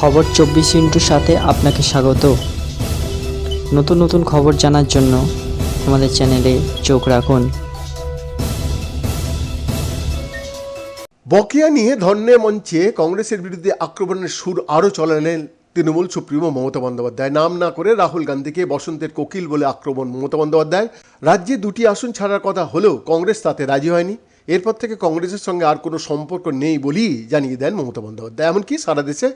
খবর চব্বিশ ইন্টুর সাথে আপনাকে স্বাগত। নতুন নতুন খবর জানার জন্য আমাদের চ্যানেলে চোখ রাখুন। বকেয়া নিয়ে ধর্ণে মঞ্চে কংগ্রেসের বিরুদ্ধে আক্রমণের সুর আরও চলালেন তৃণমূল সুপ্রিমো মমতা বন্দ্যোপাধ্যায়। নাম না করে রাহুল গান্ধীকে বসন্তের কোকিল বলে আক্রমণ মমতা বন্দ্যোপাধ্যায় রাজ্যে দুটি আসন ছাড়ার কথা হলেও কংগ্রেস তাতে রাজি হয়নি। এরপর থেকে কংগ্রেসের সঙ্গে আর কোনো সম্পর্ক নেই বলেই জানিয়ে দেন মমতা বন্দ্যোপাধ্যায়। এমনকি সারা দেশে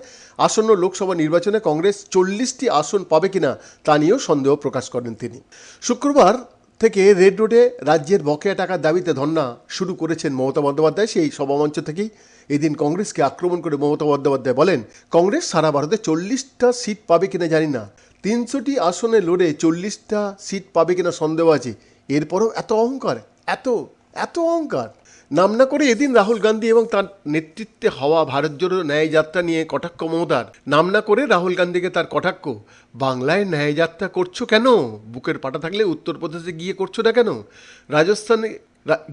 আসন্ন লোকসভা নির্বাচনে কংগ্রেস চল্লিশটি আসন পাবে কিনা তা নিয়েও সন্দেহ প্রকাশ করেন তিনি। শুক্রবার থেকে রেড রোডে রাজ্যের বকেয়া টাকার দাবিতে ধর্না শুরু করেছেন মমতা বন্দ্যোপাধ্যায়। সেই সভামঞ্চ থেকেই এদিন কংগ্রেসকে আক্রমণ করে মমতা বন্দ্যোপাধ্যায় বলেন, কংগ্রেস সারা ভারতে চল্লিশটা সিট পাবে কিনা জানি না। তিনশোটি আসনে লড়ে চল্লিশটা সিট পাবে কিনা সন্দেহ আছে। এরপরও এত অহংকার, এত এত অহংকার। নাম না করে এদিন রাহুল গান্ধী এবং তার নেতৃত্বে হওয়া ভারত জোড়ো ন্যায় যাত্রা নিয়ে কটাক্ষ মমতার। নাম না করে রাহুল গান্ধীকে তার কটাক্ষ, বাংলায় ন্যায় যাত্রা করছ কেন? বুকের পাটা থাকলে উত্তরপ্রদেশে গিয়ে করছ না কেন? রাজস্থানে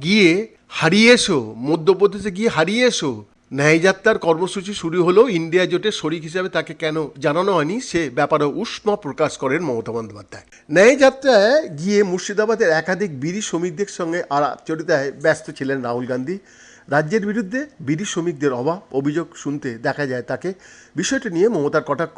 গিয়ে হারিয়ে এসো, মধ্যপ্রদেশে গিয়ে হারিয়ে এসো। ন্যায়যাত্রার কর্মসূচি শুরু হলেও ইন্ডিয়া জোটের শরিক হিসাবে তাকে কেন জানানো হয়নি, সে ব্যাপারে উষ্মা প্রকাশ করেন মমতা বন্দ্যোপাধ্যায়। ন্যায়যাত্রায় গিয়ে মুর্শিদাবাদের একাধিক বিড়ি শ্রমিকদের সঙ্গে আলাপচরিতায় ব্যস্ত ছিলেন রাহুল গান্ধী। রাজ্যের বিরুদ্ধে বিড়ি শ্রমিকদের অভাব অভিযোগ শুনতে দেখা যায় তাকে। বিষয়টি নিয়ে মমতার কটাক্ষ।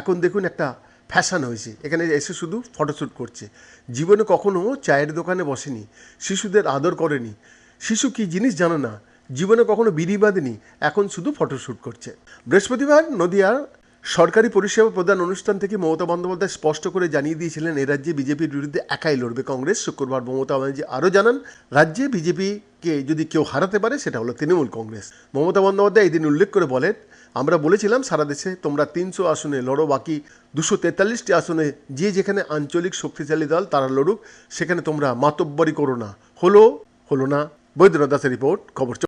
এখন দেখুন একটা ফ্যাশন হয়েছে, এখানে এসে শুধু ফটোশ্যুট করছে। জীবনে কখনো চায়ের দোকানে বসেনি, শিশুদের আদর করেনি। শিশু কি জিনিস জানে না জীবনে কখনো বিড়ি বাঁধেনি, এখন শুধু ফটোশ্যুট করছে। বৃহস্পতিবার নদিয়ার সরকারি পরিষেবা প্রদান অনুষ্ঠান থেকে মমতা বন্দ্যোপাধ্যায় স্পষ্ট করে জানিয়ে দিয়েছিলেন, এ রাজ্যে বিজেপির বিরুদ্ধে একাই লড়বে কংগ্রেস। শুক্রবার মমতা ব্যানার্জি আরও জানান, রাজ্যে বিজেপিকে যদি কেউ হারাতে পারে, সেটা হলো তৃণমূল কংগ্রেস। মমতা বন্দ্যোপাধ্যায় এদিন উল্লেখ করে বলেন, আমরা বলেছিলাম সারা দেশে তোমরা তিনশো আসনে লড়ো, বাকি দুশো তেতাল্লিশটি আসনে যে যেখানে আঞ্চলিক শক্তিশালী দল, তারা লড়ুক, সেখানে তোমরা মাতব্বরি করো না। হলো হলো না। বৈদ্যনাথ দাসের রিপোর্ট, খবর